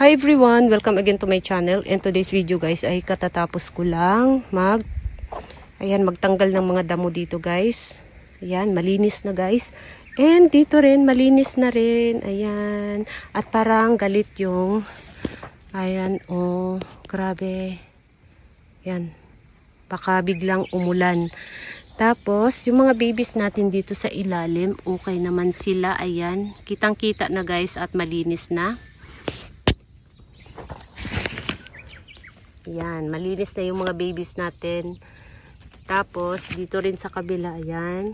Hi everyone! Welcome again to my channel. And today's video guys ay katatapos ko lang mag ayan, magtanggal ng mga damo dito guys. Ayan, malinis na guys. And dito rin, malinis na rin. Ayan. At parang galit yung ayan, oh, grabe. Ayan. Baka biglang umulan. Tapos, yung mga babies natin dito sa ilalim, okay naman sila. Ayan. Kitang-kita na guys at malinis na. Ayan, malinis na yung mga babies natin. Tapos, dito rin sa kabila, ayan.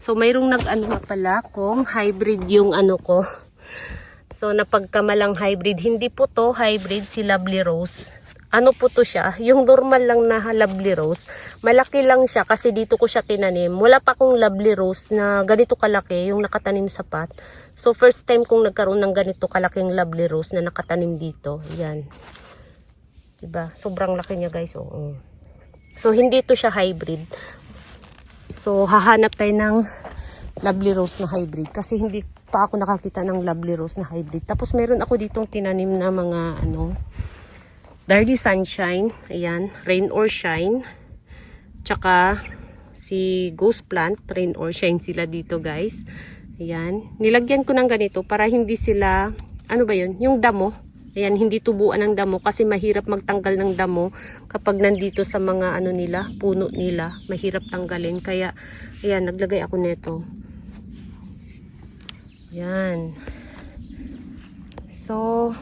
So, mayroong nag-ano pala kung hybrid yung ano ko. So, napagkamalang hybrid. Hindi po to hybrid si Lovely Rose. Ano po to siya? Yung normal lang na Lovely Rose. Malaki lang siya kasi dito ko siya tinanim. Wala pa akong Lovely Rose na ganito kalaki yung nakatanim sa pot. So, first time kong nagkaroon ng ganito kalaking Lovely Rose na nakatanim dito. Ayan. Diba? Sobrang laki niya guys. Oo. So, hindi to siya hybrid. So, hahanap tayo ng lovely rose na hybrid. Kasi hindi pa ako nakakita ng lovely rose na hybrid. Tapos, meron ako ditong tinanim na mga ano, Darly Sunshine. Ayan. Rain or Shine. Tsaka, si Ghost Plant. Rain or Shine sila dito guys. Ayan. Nilagyan ko ng ganito para hindi sila, ano ba yun? Yung damo. Ayan, hindi tubuan ng damo kasi mahirap magtanggal ng damo kapag nandito sa mga ano nila, puno nila. Mahirap tanggalin. Kaya, ayan, naglagay ako nito. Ayan. So,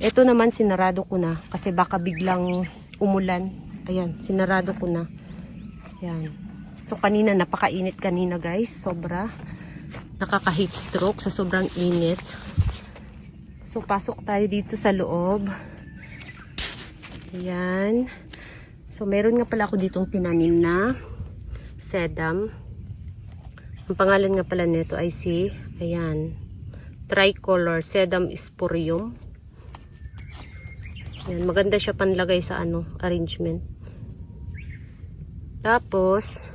ito naman sinarado ko na kasi baka biglang umulan. Ayan, sinarado ko na. Ayan. So, kanina napakainit kanina guys. Sobra. Nakaka-heat stroke sa sobrang init. So, pasok tayo dito sa loob. Ayan. So, meron nga pala ako ditong tinanim na sedum. Ang pangalan nga pala nito ay si, ayan, tricolor sedum sporium. Ayan, maganda siya panlagay sa ano, arrangement. Tapos,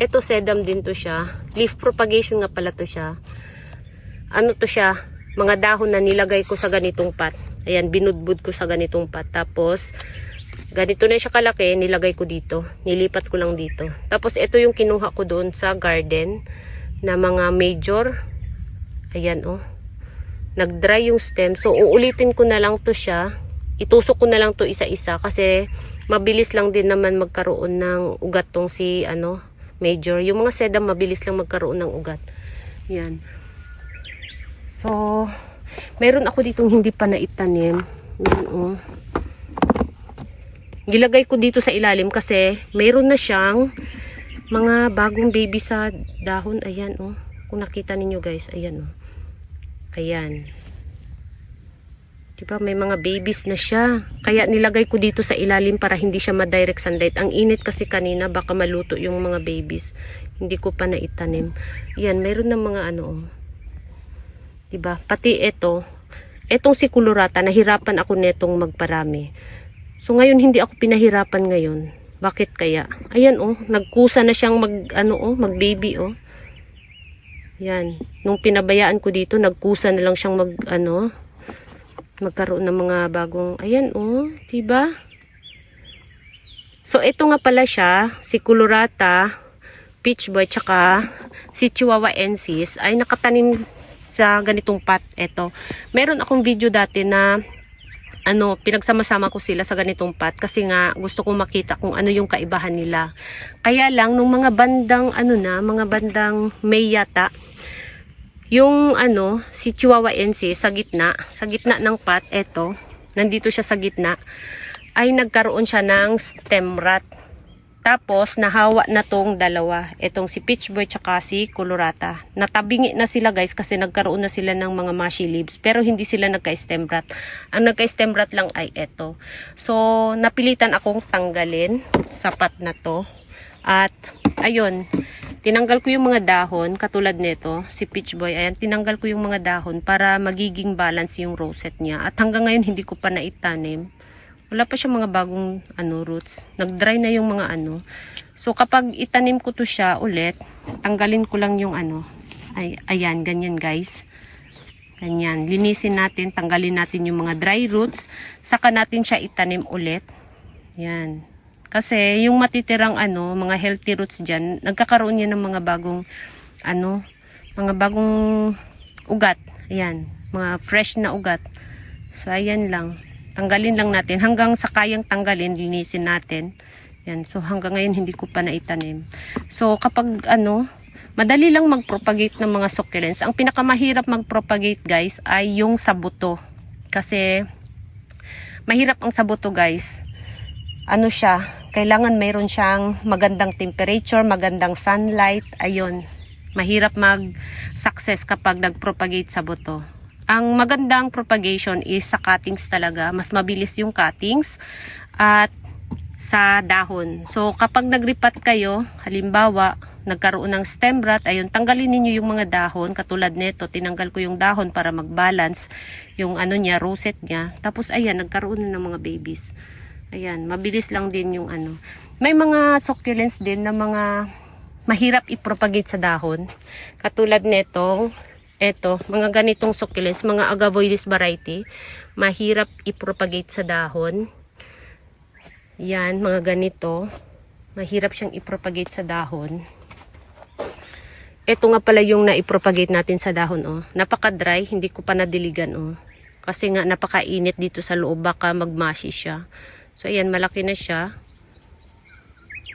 ito sedum din to siya. Leaf propagation nga pala to siya. Ano to siya? Mga dahon na nilagay ko sa ganitong pot. Ayan, binudbud ko sa ganitong pot. Tapos, ganito na siya kalaki, nilagay ko dito. Nilipat ko lang dito. Tapos, ito yung kinuha ko doon sa garden na mga major. Ayan, oh. Nag-dry yung stem. So, uulitin ko na lang to siya. Itusok ko na lang to isa-isa kasi mabilis lang din naman magkaroon ng ugat tong si, ano, major. Yung mga sedam, mabilis lang magkaroon ng ugat. Yan. So, meron ako ditong hindi pa naitanim. Yan, oh. Gilagay ko dito sa ilalim kasi meron na siyang mga bagong baby sa dahon. Ayan, oh. Kung nakita ninyo guys, ayan, oh. Ayan. Diba, may mga babies na siya. Kaya nilagay ko dito sa ilalim para hindi siya ma-direct sunlight. Ang init kasi kanina, baka maluto yung mga babies. Hindi ko pa naitanim. Yan, meron na mga ano, oh. Diba? Pati ito, etong si Colorata, nahirapan ako netong magparami. So ngayon hindi ako pinahirapan ngayon. Bakit kaya? Ayan oh, nagkusa na siyang mag ano oh, mag baby oh. Yan. Nung pinabayaan ko dito, nagkusa na lang siyang mag ano, magkaroon ng mga bagong ayan oh, 'di ba? So ito nga pala siya, si Colorata, Peach Boy tsaka si Chihuahua Ensis ay nakatanim sa ganitong pot. Ito. Meron akong video dati na ano, pinagsama-sama ko sila sa ganitong pot kasi nga gusto kong makita kung ano yung kaibahan nila. Kaya lang, nung mga bandang, ano na, mga bandang May yata, yung ano, si Chihuahua NC sa gitna, sa gitna ng pot, eto, nandito siya sa gitna, ay nagkaroon siya ng stem rot. Tapos, nahawa na tong dalawa. Itong si Peach Boy tsaka si Colorata. Natabingi na sila guys kasi nagkaroon na sila ng mga mushy leaves. Pero hindi sila nagka-stem rot. Ang nagka-stem rot lang ay ito. So, napilitan akong tanggalin sa pot na to. At, ayun, tinanggal ko yung mga dahon, katulad nito, si Peach Boy, ayan, tinanggal ko yung mga dahon para magiging balance yung rosette niya. At hanggang ngayon, hindi ko pa naitanim. Wala pa siya mga bagong ano, roots. Nag-dry na yung mga ano. So, kapag itanim ko to siya ulit, tanggalin ko lang yung ano. Ay, ayan, ganyan guys. Ganyan. Linisin natin, tanggalin natin yung mga dry roots. Saka natin siya itanim ulit. Yan. Kasi yung matitirang ano, mga healthy roots dyan, nagkakaroon yan ng mga bagong, ano, mga bagong ugat. Ayan. Mga fresh na ugat. So, ayan lang. Tanggalin lang natin. Hanggang sa kayang tanggalin, linisin natin. Yan. So, hanggang ngayon, hindi ko pa naitanim. So, kapag, ano, madali lang mag-propagate ng mga succulents. Ang pinakamahirap mag-propagate, guys, ay yung sa buto. Kasi, mahirap ang sa buto, guys. Ano siya, kailangan mayroon siyang magandang temperature, magandang sunlight. Ayun, mahirap mag-success kapag nag-propagate sa buto. Ang magandang propagation is sa cuttings talaga. Mas mabilis yung cuttings at sa dahon. So, kapag nagripat kayo, halimbawa, nagkaroon ng stem rot, ayun, tanggalin ninyo yung mga dahon. Katulad nito, tinanggal ko yung dahon para mag-balance yung ano niya, rosette niya. Tapos, ayan, nagkaroon na ng mga babies. Ayan, mabilis lang din yung ano. May mga succulents din na mga mahirap i-propagate sa dahon. Katulad netong, eto, mga ganitong succulents, mga agavoides variety, mahirap i-propagate sa dahon. Yan, mga ganito. Mahirap siyang i-propagate sa dahon. Ito nga pala yung na-propagate natin sa dahon, oh. Napaka-dry, hindi ko pa nadiligan, oh. Kasi nga, napakainit dito sa loob, baka magmashi siya. So, ayan, malaki na siya.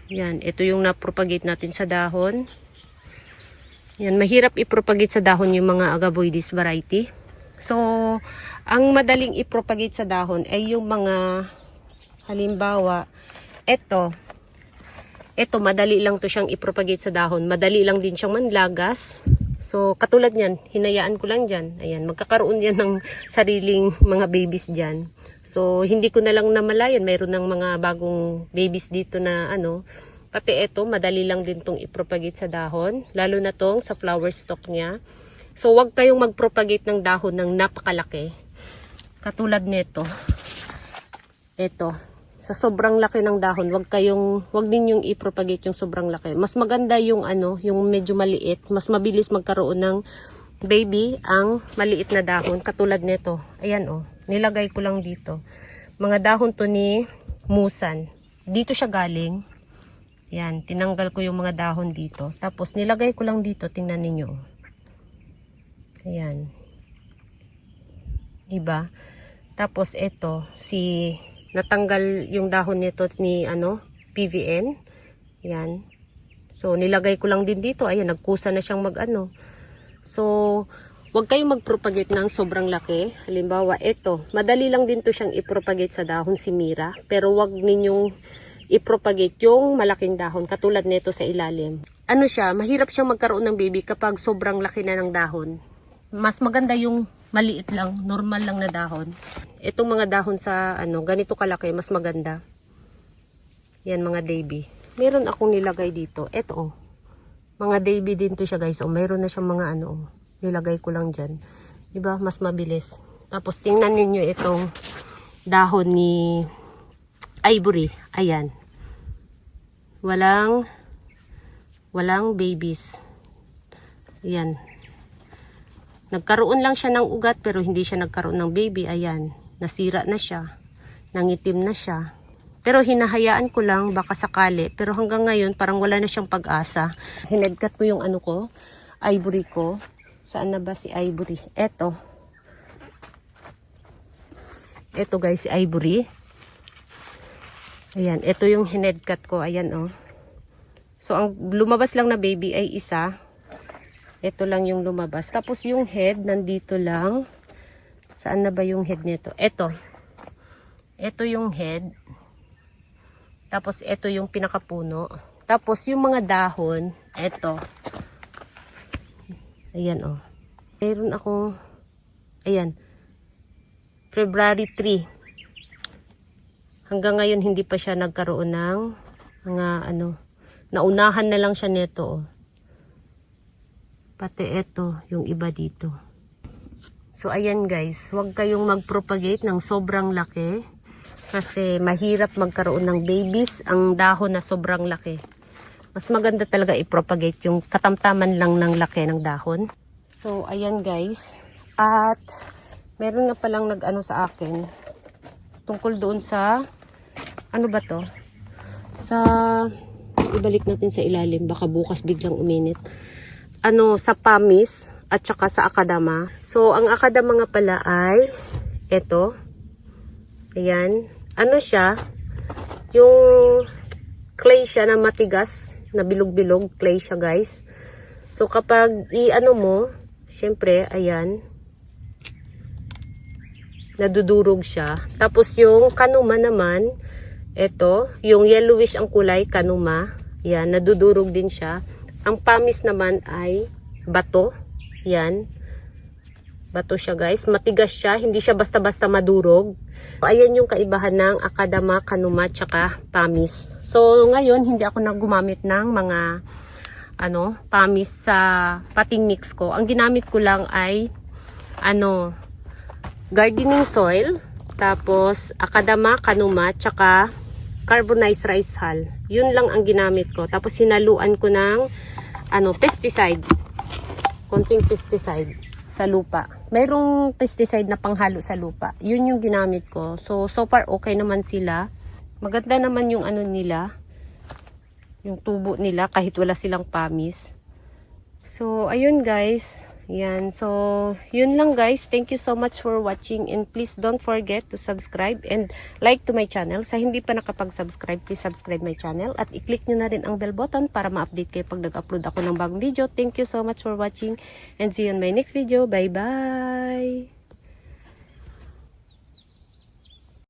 Yan, ito yung na-propagate natin sa dahon. Yan, mahirap i-propagate sa dahon yung mga agavoides variety. So, ang madaling i-propagate sa dahon ay yung mga Halimbawa, ito, ito madali lang to siyang ipropagate sa dahon. Madali lang din siyang manlagas. So, katulad niyan, hinayaan ko lang dyan. Ayan, magkakaroon yan ng sariling mga babies dyan. So, hindi ko na lang namalayan. Mayroon ng mga bagong babies dito na ano. Pati ito, madali lang din tong ipropagate sa dahon. Lalo na tong sa flower stalk niya. So, wag kayong magpropagate ng dahon ng napakalaki. Katulad nito. Ito, sa sobrang laki ng dahon, wag kayong wag ninyong i-propagate yung sobrang laki. Mas maganda yung ano, yung medyo maliit, mas mabilis magkaroon ng baby ang maliit na dahon katulad nito. Ayan oh, nilagay ko lang dito. Mga dahon to ni musan. Dito siya galing. Yan, tinanggal ko yung mga dahon dito. Tapos nilagay ko lang dito, tingnan ninyo. Ayan. Diba? Tapos ito, si natanggal yung dahon nito ni ano, PVN. Yan. So, nilagay ko lang din dito. Ayan, nagkusa na siyang mag-ano. So, wag kayong mag-propagate ng sobrang laki. Halimbawa, ito. Madali lang din to siyang i-propagate sa dahon si Mira. Pero wag ninyong i-propagate yung malaking dahon. Katulad nito sa ilalim. Ano siya, mahirap siyang magkaroon ng baby kapag sobrang laki na ng dahon. Mas maganda yung maliit lang, normal lang na dahon. Itong mga dahon sa ano, ganito kalaki, mas maganda. Yan mga baby. Meron akong nilagay dito. Ito oh. Mga baby din to siya guys. Oh, meron na siyang mga ano oh. Nilagay ko lang diyan. 'Di ba? Mas mabilis. Tapos tingnan niyo itong dahon ni ivory. Ayan. Walang walang babies. Ayan. Nagkaroon lang siya ng ugat pero hindi siya nagkaroon ng baby. Ayan nasira na siya, nangitim na siya. Pero hinahayaan ko lang baka sakali. Pero hanggang ngayon parang wala na siyang pag-asa. Hinedkat ko yung ano ko, ivory ko. Saan na ba si ivory? Eto. Eto guys, si ivory. Ayan, ito yung hinedkat ko. Ayan oh. So ang lumabas lang na baby ay isa. Ito lang yung lumabas. Tapos yung head nandito lang. Saan na ba yung head nito? Ito. Ito yung head. Tapos ito yung pinakapuno. Tapos yung mga dahon, ito. Ayan oh. Meron akong ayan. February 3. Hanggang ngayon hindi pa siya nagkaroon ng mga ano, naunahan na lang siya nito oh. Pati ito, yung iba dito. So, ayan guys, huwag kayong mag-propagate ng sobrang laki. Kasi mahirap magkaroon ng babies ang dahon na sobrang laki. Mas maganda talaga i-propagate yung katamtaman lang ng laki ng dahon. So, ayan guys. At meron nga palang nag-ano sa akin tungkol doon sa ano ba to? Sa ibalik natin sa ilalim baka bukas biglang uminit. Ano sa Pamis at saka sa Akadama. So ang Akadama nga pala ay eto. Ayan. Ano siya? Yung clay siya na matigas, na bilog-bilog clay siya guys. So kapag i-ano mo, syempre ayan, nadudurog siya. Tapos yung kanuma naman, ito, yung yellowish ang kulay, kanuma. Yan, nadudurog din siya. Ang pamis naman ay bato. Yan. Bato siya guys. Matigas siya. Hindi siya basta-basta madurog. Ayan yung kaibahan ng akadama, kanuma, tsaka pamis. So, ngayon, hindi ako nang gumamit ng mga ano, pamis sa pating mix ko. Ang ginamit ko lang ay ano, gardening soil, tapos akadama, kanuma, tsaka carbonized rice hull. Yun lang ang ginamit ko. Tapos sinaluan ko ng ano, pesticide. Konting pesticide sa lupa. Mayroong pesticide na panghalo sa lupa. Yun yung ginamit ko. So, so far okay naman sila. Maganda naman yung ano nila. Yung tubo nila kahit wala silang pamis. So, ayun guys. Yan. So, yun lang guys. Thank you so much for watching and please don't forget to subscribe and like to my channel. Sa hindi pa nakapag-subscribe, please subscribe my channel at i-click nyo na rin ang bell button para ma-update kayo pag nag-upload ako ng bagong video. Thank you so much for watching and see you on my next video. Bye-bye!